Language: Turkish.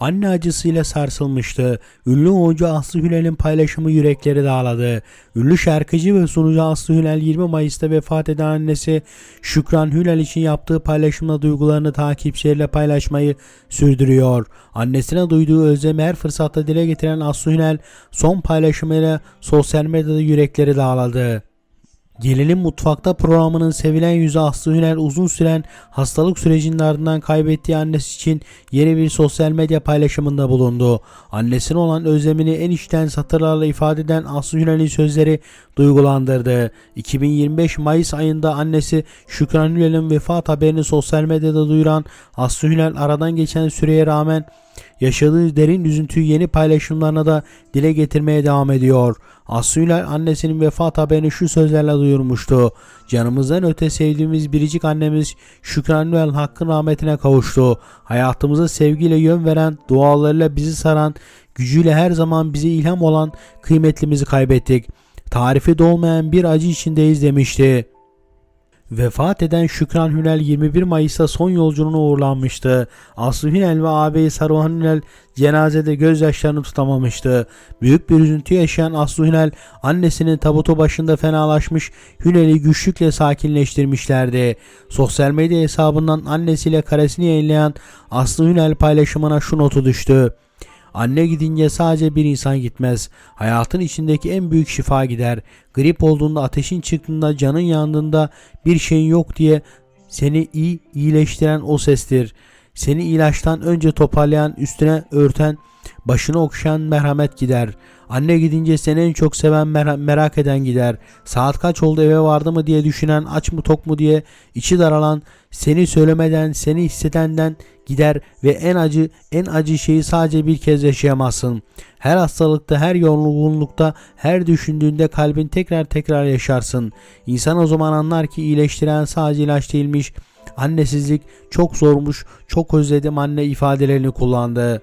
Anne acısıyla sarsılmıştı. Ünlü oyuncu Aslı Hünel'in paylaşımı yürekleri dağladı. Ünlü şarkıcı ve sunucu Aslı Hünel 20 Mayıs'ta vefat eden annesi Şükran Hünel için yaptığı paylaşımla duygularını takipçileriyle paylaşmayı sürdürüyor. Annesine duyduğu özlemi her fırsatta dile getiren Aslı Hünel son paylaşımıyla sosyal medyada yürekleri dağladı. Gelinin Mutfakta programının sevilen yüzü Aslı Hünel uzun süren hastalık sürecinin ardından kaybettiği annesi için yeni bir sosyal medya paylaşımında bulundu. Annesine olan özlemini en içten satırlarla ifade eden Aslı Hünel'in sözleri duygulandırdı. 2025 Mayıs ayında annesi Şükran Hünel'in vefat haberini sosyal medyada duyuran Aslı Hünel aradan geçen süreye rağmen Yaşadığı derin üzüntüyü yeni paylaşımlarına da dile getirmeye devam ediyor. Aslı annesinin vefat haberini şu sözlerle duyurmuştu. Canımızdan öte sevdiğimiz biricik annemiz Şükran Ünal hakkın rahmetine kavuştu. Hayatımıza sevgiyle yön veren, dualarıyla bizi saran, gücüyle her zaman bize ilham olan kıymetlimizi kaybettik. Tarifi de olmayan bir acı içindeyiz demişti. Vefat eden Şükran Hünel 21 Mayıs'ta son yolculuğuna uğurlanmıştı. Aslı Hünel ve ağabeyi Saruhan Hünel cenazede gözyaşlarını tutamamıştı. Büyük bir üzüntü yaşayan Aslı Hünel annesinin tabutu başında fenalaşmış Hünel'i güçlükle sakinleştirmişlerdi. Sosyal medya hesabından annesiyle karesini yayınlayan Aslı Hünel paylaşımına şu notu düştü. Anne gidince sadece bir insan gitmez. Hayatın içindeki en büyük şifa gider. Grip olduğunda, ateşin çıktığında, canın yandığında bir şeyin yok diye seni iyi iyileştiren o sestir. Seni ilaçtan önce toparlayan, üstüne örten, başını okşayan merhamet gider. Anne gidince seni en çok seven mer- merak eden gider. Saat kaç oldu eve vardı mı diye düşünen, aç mı tok mu diye içi daralan, seni söylemeden, seni hissedenden gider ve en acı en acı şeyi sadece bir kez yaşayamazsın. Her hastalıkta, her yorgunlukta, her düşündüğünde kalbin tekrar tekrar yaşarsın. İnsan o zaman anlar ki iyileştiren sadece ilaç değilmiş. Annesizlik çok zormuş, çok özledim anne ifadelerini kullandı.